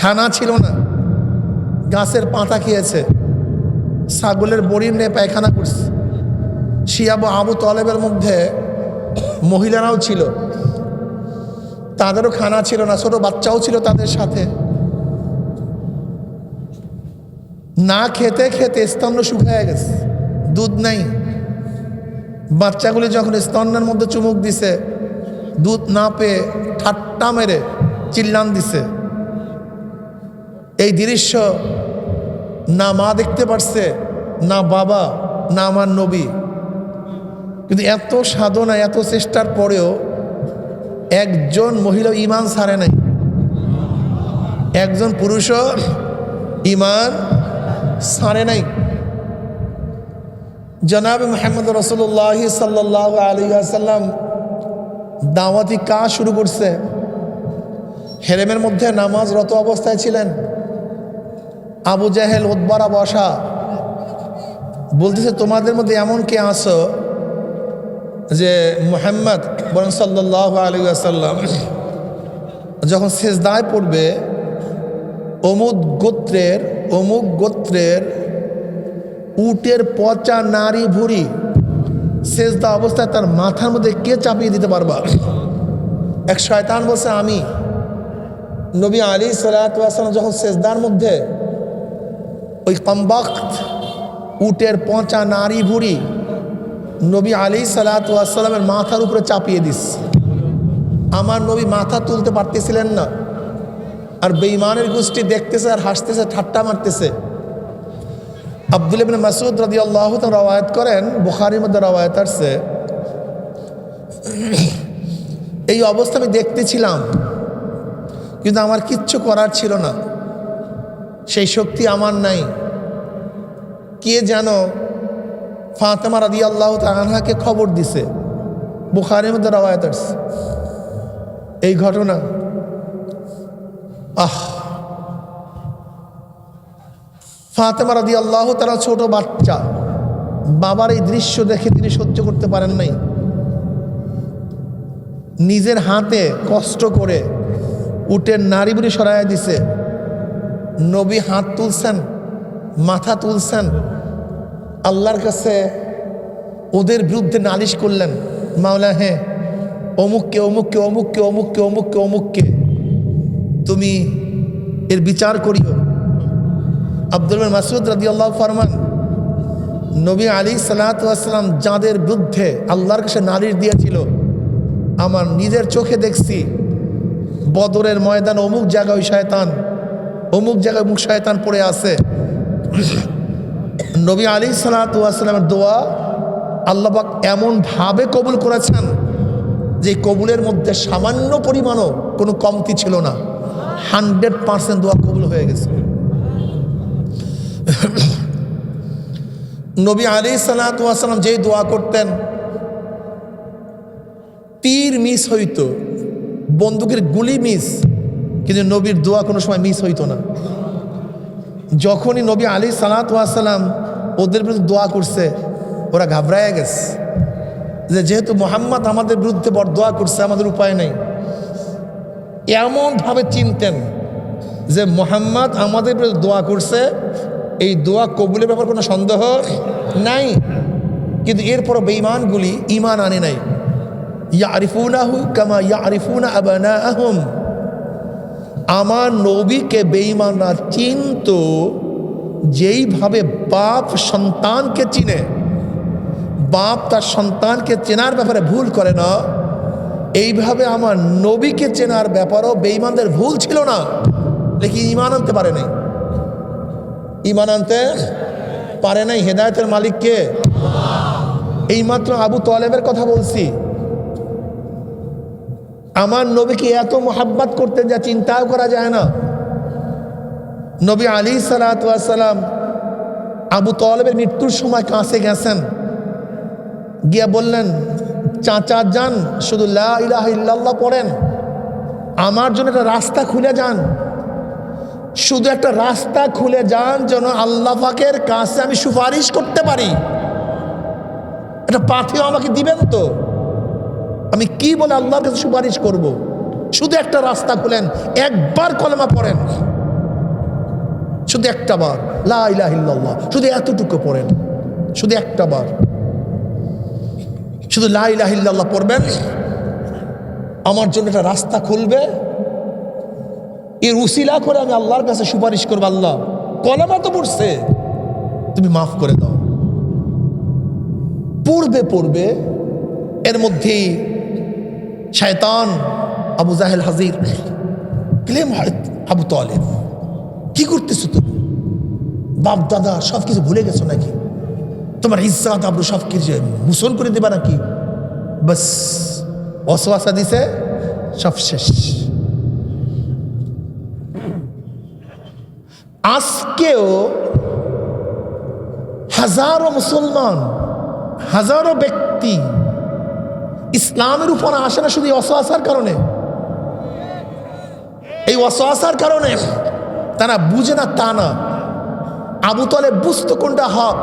খানা ছিল না। গাছের পাতা খেয়েছে। ছাগলের বড়ির নিয়ে পায়খানা করছে। শিয়াবু আবু তলেবের মধ্যে মহিলারাও ছিল। তাদেরও খানা ছিল না, ছোট বাচ্চাও ছিল তাদের সাথে। না খেতে খেতে স্তন্য শুকিয়ে গেছে, দুধ নাই। বাচ্চাগুলি যখন স্তন্নের মধ্যে চুমুক দিছে, দুধ না পেয়ে ঠাট্টা মেরে চিল্লান দিছে। এই দৃশ্য না মা দেখতে পারছে, না বাবা, না আমার নবী। কিন্তু এত সাধনা, এত চেষ্টার পরেও একজন মহিলা ইমান ছাড়ে নাই। একজন পুরুষও ইমান ছাড়ে নাই। জনাব মোহাম্মদ রসুল্লাহ সাল্লাহ আলী আসাল্লাম দাওয়াতি কাজ শুরু করছে। হেরেমের মধ্যে নামাজরত অবস্থায় ছিলেন। আবু জাহেল উদ্বারা বসা। বলতেছে, তোমাদের মধ্যে এমন কে আসো যে মোহাম্মদ বরং সাল্লাহ আলী আসাল্লাম যখন শেষদায় পড়বে, অমুক গোত্রের অমুক গোত্রের উটের পচা নারী ভুড়ি শেষদা অবস্থায় তার মাথার মধ্যে কে চাপিয়ে দিতে পারবা? এক শয়তান বলছে, আমি। নবী আলী সালাম যখন শেষদার মধ্যে ওই কম্বাক্ত উটের পচা নারী ভুড়ি নবী আলী সালাতামের মাথার উপরে চাপিয়ে দিস আমার নবী মাথা তুলতে পারতেছিলেন না। আর বেইমানের গোষ্ঠী দেখতেছে আর হাসতেছে, ঠাট্টা মারতেছে। আব্দুল ইবিন মাসুদ রাজি আল্লাহ রওয়ায়ত করেন, বুখারির মধ্যে রওয়ায়ত আসছে। এই অবস্থা আমি দেখতেছিলাম, কিন্তু আমার কিচ্ছু করার ছিল না। সেই শক্তি আমার নাই। কে যেন ফাতেমা রাদি আল্লাহ তাহাকে খবর দিছে। বুখারির মধ্যে রওয়ায়ত এই ঘটনা, আহ! ফাতেমা রাদি আল্লাহ তারা ছোট বাচ্চা। বাবার এই দৃশ্য দেখে তিনি সহ্য করতে পারেন নাই। নিজের হাতে কষ্ট করে উটের নারী বুড়ি সরাইয়া দিছে। নবী হাত তুলছেন, মাথা তুলছেন, আল্লাহর কাছে ওদের বিরুদ্ধে নালিশ করলেন, মাওলা হ্যাঁ অমুককে অমুককে অমুককে অমুককে অমুককে অমুককে, তুমি এর বিচার করিও। আব্দুল মাসুদ রাজি আল্লাহ ফরমান, নবী আলী সালাতাম যাঁদের বিরুদ্ধে আল্লাহর কাছে নালিশ দিয়েছিল, আমার নিজের চোখে দেখছি, বদরের ময়দান অমুক জায়গায় ওই শয়তান অমুক জায়গায় মুখ শয়তান পড়ে আছে। নবী আলী সালাতামের দোয়া আল্লাহবাক এমনভাবে কবুল করেছেন যে কবুলের মধ্যে সামান্য পরিমাণও কোনো কমতি ছিল না। হান্ড্রেড পার্সেন্ট দোয়া কবুল হয়ে গেছে। নবী আলী সালাতাম যেই দোয়া করতেন, তীর মিস হইতো, বন্দুকের গুলি মিস কিন্তু নবীর দোয়া কোনো সময় মিস হইতো না। যখনই নবী আলী সালাতাম ওদের বিরুদ্ধে দোয়া করছে, ওরা ঘাবড়ায় গেছে। যে যেহেতু মোহাম্মদ আমাদের বিরুদ্ধে বড় দোয়া করছে, আমাদের উপায় নেই। এমনভাবে চিনতেন যে মোহাম্মদ আমাদের বিরুদ্ধে দোয়া করছে, এই দোয়া কবুলের ব্যাপার কোনো সন্দেহ নাই। কিন্তু এরপরও বেঈমানগুলি ইমান আনে নাই। ইয়া আরিফুনাহু কামা ইয়া আরিফুনা আবানা আহম আমার নবীকে বেঈমানরা চিনত যেইভাবে বাপ সন্তানকে চিনে, বাপ তার সন্তানকে চেনার ব্যাপারে ভুল করে না, এইভাবে আমার নবীকে চেনার ব্যাপারও বেঈমানদের ভুল ছিল না। দেখি ইমান আনতে পারে নাই। ইমান আনতে পারে নাই। হেদায়তের মালিককে। এইমাত্র আবু তোয়ালেবের কথা বলছি। আমার নবীকে এত মোহাব্বাত করতেন যা চিন্তাও করা যায় না। নবী আলী সালাতাম আবু তলবের মৃত্যুর সময় কাছে গেছেন। গিয়া বললেন, চাচা যান, শুধু লাহ ইল্লাল্লাহ পড়েন। আমার জন্য একটা রাস্তা খুলে যান। শুধু একটা রাস্তা খুলে যান যেন আল্লাহ পাকের কাছে আমি সুপারিশ করতে পারি। একটা পাথেও আমাকে দিবেন তো? আমি কি বলে আল্লাহর কাছে সুপারিশ করব। শুধু একটা রাস্তা খুলেন, একবার কলমা পড়েন। শুধু একটা বার, লা ইলাহা শুধু এতটুকু পড়েন। শুধু একটা বার। শুধু লা ইলাহা ইল্লাল্লাহ পড়বেন? আমার জন্য একটা রাস্তা খুলবে? এর উসিলা করে আমি আল্লাহর কাছে সুপারিশ করব, আল্লাহ, কলমা তো পড়ছে। তুমি মাফ করে দাও। পড়বে পড়বে, এর মধ্যেই শয়তান, আবু জাহেল হাজির। ক্লেম আবু তলেব, কি করতেছো তুমি? বাপ দাদা সব কিছু ভুলে গেছো নাকি? তোমার ইজ্জাত, আবরু সব কিছু মুসল করে দেবা নাকি? বাস অসওয়াসা দিছে, সব শেষ। আজকেও হাজারো মুসলমান, হাজারো ব্যক্তি ইসলামের উপর আসে না শুধু অসহাসার কারণে। এই অসহাসার কারণে তারা বুঝে না, তা না। আবু তলে বুঝতো কোনটা হক।